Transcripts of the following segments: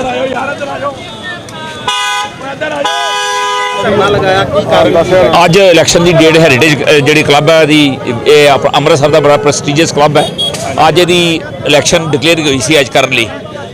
ਇੱਧਰ ਆਇਓ ਯਾਰ ਇੱਧਰ ਆਇਓ। ਇੱਧਰ ਆਇਓ। ਧਰਨਾ ਲਗਾਇਆ ਕੀ ਕਾਰਨ ਅੱਜ ਇਲੈਕਸ਼ਨ ਦੀ ਡੇਟ ਹੈਰੀਟੇਜ ਜਿਹੜੀ ਕਲੱਬ ਹੈ ਦੀ ਇਹ ਆਪਣਾ ਅੰਮ੍ਰਿਤਸਰ ਦਾ ਬੜਾ ਪ੍ਰੈਸਟੀਜੀਅਸ ਕਲੱਬ ਹੈ। ਅੱਜ ਇਹਦੀ ਇਲੈਕਸ਼ਨ ਡਿਕਲੇਅਰ ਹੋਈ ਸੀ ਅੱਜ ਕਰਨ ਲਈ।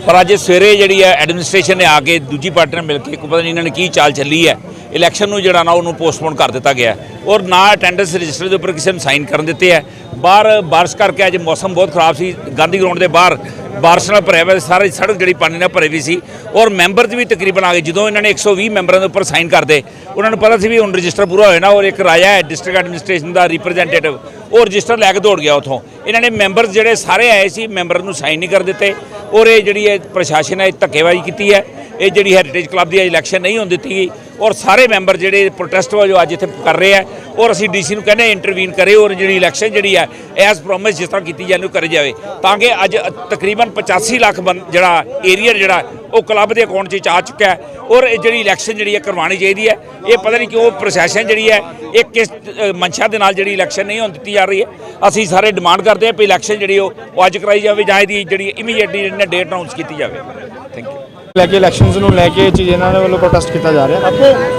ਪਰ ਅੱਜ ਸਵੇਰੇ ਜਿਹੜੀ ਹੈ ਐਡਮਿਨਿਸਟ੍ਰੇਸ਼ਨ ਨੇ ਆ ਕੇ ਦੂਜੀ ਪਾਰਟੀ ਨਾਲ ਮਿਲ ਕੇ ਕੋਈ ਪਤਾ ਨਹੀਂ ਇਹਨਾਂ ਨੇ ਕੀ ਚਾਲ ਚੱਲੀ ਹੈ। ਇਲੈਕਸ਼ਨ ਨੂੰ ਜਿਹੜਾ ਨਾ ਉਹਨੂੰ ਪੋਸਟਪੋਨ ਕਰ ਦਿੱਤਾ ਗਿਆ ਔਰ ਨਾ ਅਟੈਂਡੈਂਸ ਰਜਿਸਟਰ ਦੇ ਉੱਪਰ ਕਿਸੇ ਨੂੰ ਸਾਈਨ ਕਰਨ ਦਿੱਤੇ ਹੈ। ਬਾਹਰ ਬਾਰਿਸ਼ ਕਰਕੇ ਅੱਜ ਮੌਸਮ ਬਹੁਤ ਖਰਾਬ ਸੀ। ਗਾਂਧੀ ਗਰਾਊਂਡ ਦੇ ਬਾਹਰ ਬਾਰਿਸ਼ ਨਾਲ ਭਰਿਆ ਹੋਇਆ ਸੀ, ਸਾਰੀ ਸੜਕ ਜਿਹੜੀ ਪਾਣੀ ਨਾਲ ਭਰੀ ਵੀ ਸੀ ਔਰ ਮੈਂਬਰ ਵੀ ਤਕਰੀਬਨ ਆ ਗਏ। ਜਦੋਂ ਇਹਨਾਂ ਨੇ 120 ਮੈਂਬਰਾਂ ਦੇ ਉੱਪਰ ਸਾਈਨ ਕਰਦੇ ਉਹਨਾਂ ਨੂੰ ਪਤਾ ਸੀ ਵੀ ਹੁਣ ਰਜਿਸਟਰ ਪੂਰਾ ਹੋਇਆ ਨਾ ਔਰ ਇੱਕ ਰਾਜਾ ਹੈ ਡਿਸਟ੍ਰਿਕਟ ਐਡਮਿਨਿਸਟ੍ਰੇਸ਼ਨ ਦਾ ਰਿਪਰੈਜ਼ੈਂਟੇਟਿਵ ਉਹ ਰਜਿਸਟਰ ਲੈ ਕੇ ਦੌੜ ਗਿਆ ਉਥੋਂ। ਇਹਨਾਂ ਨੇ ਮੈਂਬਰ ਜਿਹੜੇ ਸਾਰੇ ਆਏ ਸੀ ਮੈਂਬਰ ਨੂੰ ਸਾਈਨ ਨਹੀਂ ਕਰ ਦਿੱਤੇ। ਔਰ ਇਹ ਜਿਹੜੀ ਇਹ ਪ੍ਰਸ਼ਾਸਨ ਹੈ ਧੱਕੇਬਾਜ਼ੀ ਕੀਤੀ ਹੈ। ਇਹ ਜਿਹੜੀ ਹੈਰੀਟੇਜ ਕਲੱਬ ਦੀ ਇਲੈਕਸ਼ਨ ਨਹੀਂ ਹੋਣ ਦਿੱਤੀ ਗਈ। ਔਰ ਸਾਰੇ ਮੈਂਬਰ ਜਿਹੜੇ ਪ੍ਰੋਟੈਸਟ ਵਜੋਂ ਅੱਜ ਇੱਥੇ ਕਰ ਰਹੇ ਆ, ਔਰ ਅਸੀਂ ਡੀਸੀ ਨੂੰ ਕਹਿੰਦੇ ਇੰਟਰਵੀਨ ਕਰੇ ਔਰ ਜਿਹੜੀ ਇਲੈਕਸ਼ਨ ਜਿਹੜੀ ਹੈ ਐਸ ਪ੍ਰੋਮਿਸ ਜਿਸ ਤਰ੍ਹਾਂ ਕੀਤੀ ਜਾਂਦੀ ਉਹ ਕਰੀ ਜਾਵੇ। ਤਾਂ ਕਿ ਅੱਜ ਤਕਰੀਬਨ 85 ਲੱਖ ਬੰ- ਜਿਹੜਾ ਏਰੀਆ ਜਿਹੜਾ ਉਹ ਕਲੱਬ ਦੇ ਅਕਾਊਂਟ 'ਚ ਆ ਚੁੱਕਾ ਹੈ ਔਰ ਇਹ ਜਿਹੜੀ ਇਲੈਕਸ਼ਨ ਜਿਹੜੀ ਹੈ ਕਰਵਾਉਣੀ ਚਾਹੀਦੀ ਹੈ ਇਹ ਪਤਾ ਨਹੀਂ ਕਿਉਂ ਪ੍ਰਸ਼ਾਸਨ ਜਿਹੜੀ ਹੈ ਇਹ ਕਿਸ ਮਨਸ਼ਾ ਦੇ ਨਾਲ ਜਿਹੜੀ ਇਲੈਕਸ਼ਨ ਨਹੀਂ ਹੋਣ ਦਿੱਤੀ ਜਾ ਰਹੀ ਹੈ। ਅਸੀਂ ਸਾਰੇ ਡਿਮਾਂਡ ਕਰਦੇ ਹਾਂ ਕਿ ਇਲੈਕਸ਼ਨ ਜਿਹੜੀ ਉਹ ਅੱਜ ਕਰਾਈ ਜਾਵੇ ਜਾਂ ਇਹਦੀ ਜਿਹੜੀ ਇਮੀਡੀਏਟਲੀ ਡੇਟ ਅਨਾਉਂਸ ਕੀਤੀ ਜਾਵੇ। ਥੈਂਕ ਯੂ ਲੈ ਕੇ ਇਲੈਕਸ਼ਨਸ ਨੂੰ ਲੈ ਕੇ ਇਹ ਚੀਜ਼ ਇਹਨਾਂ ਦੇ ਵੱਲੋਂ ਪ੍ਰੋਟੈਸਟ ਕੀਤਾ ਜਾ ਰਿਹਾ।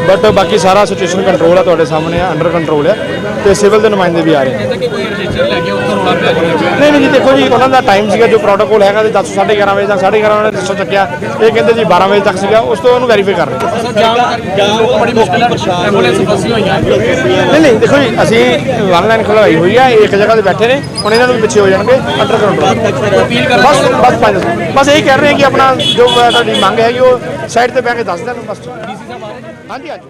ਬਟ ਬਾਕੀ ਸਾਰਾ ਸਿਚੁਏਸ਼ਨ ਕੰਟਰੋਲ ਹੈ ਤੁਹਾਡੇ ਸਾਹਮਣੇ ਆ ਅੰਡਰ ਕੰਟਰੋਲ ਹੈ ਤੇ ਸਿਵਲ ਦੇ ਨੁਮਾਇੰਦੇ ਵੀ ਆ ਰਹੇ ਨੇ। ਨਹੀਂ ਨਹੀਂ ਜੀ ਦੇਖੋ ਜੀ ਉਹਨਾਂ ਦਾ ਟਾਈਮ ਸੀਗਾ ਜੋ ਪ੍ਰੋਟੋਕੋਲ ਹੈਗਾ ਤੇ 10 11:30 ਵਜੇ ਤੱਕ 11:30 ਉਹਨਾਂ ਨੇ ਰਜਿਸਟਰ ਚੱਕਿਆ। ਇਹ ਕਹਿੰਦੇ ਜੀ 12 ਵਜੇ ਤੱਕ ਸੀਗਾ ਉਸ ਤੋਂ ਉਹਨੂੰ ਵੈਰੀਫਾਈ ਕਰ ਰਹੇ ਬੜੀ ਮੁਸ਼ਕਲ ਹੋਈਆਂ ਨਹੀਂ ਨਹੀਂ ਦੇਖੋ ਜੀ ਅਸੀਂ ਵਨ ਲਾਈਨ ਖਲਵਾਈ ਹੋਈ ਇਹ ਇੱਕ ਜਗ੍ਹਾ ਤੇ ਬੈਠੇ ਨੇ ਹੁਣ ਇਹਨਾਂ ਨੂੰ ਪਿੱਛੇ ਹੋ ਜਾਣਗੇ ਅੰਡਰ ਕੰਟਰੋਲ ਬਸ ਬਸ ਪੰਜ ਬਸ ਇਹੀ ਕਹਿ ਰਹੇ ਕਿ ਆਪਣਾ ਜੋ ਤੁਹਾਡੀ ਮੰਗ ਹੈਗੀ ਉਹ ਸਾਈਡ ਤੇ ਬਹਿ ਕੇ ਦੱਸ ਦੇਣ ਬਸ। ਹਾਂਜੀ ਹਾਂਜੀ।